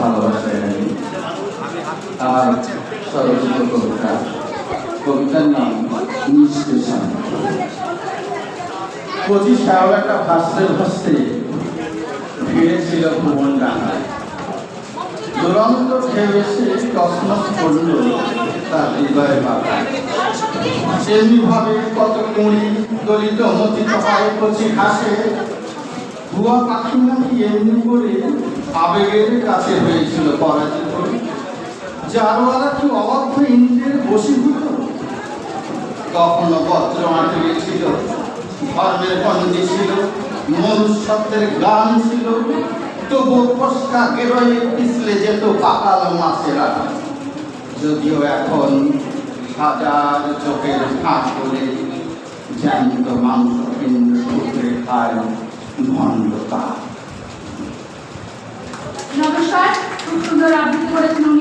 ভালোবাসায় আমি আর স্বরচিত কবিতা। কবিতার নাম নিষ্পেষণ পঁচিশ শ্যাওলাটা ভাসতে ভাসতে ফিরেছিল ভুবন ডাঙায়। দুরন্ত খেয়ে এসে টসমস করল তার হৃদয়ে বাগায় এমনি ভাবে কত কুঁড়ি দলিত মতিত হয় কচি ঘাসে ভুয়া পাখি নাকি এমনি করে আবেগের কাছে হয়েছিল পরাজিত। যারওয়ালা কি অবাধ্য ইন্দ্রের বসীভূত কখনো বজ্র আটকে ছিল ধর্মের বন্দী ছিল, মনুষ্যত্বের গান ছিল। তবু পস্কা গেরোয়ে পিছলে যেত পাকাল মাছেরা যদিও এখন হাজার চোখের ফাঁক করে জ্যান্ত মাংস কেন্দ্র টুকরে খায় ভণ্ডতা খুব সুন্দর আবৃত্তি করেছেন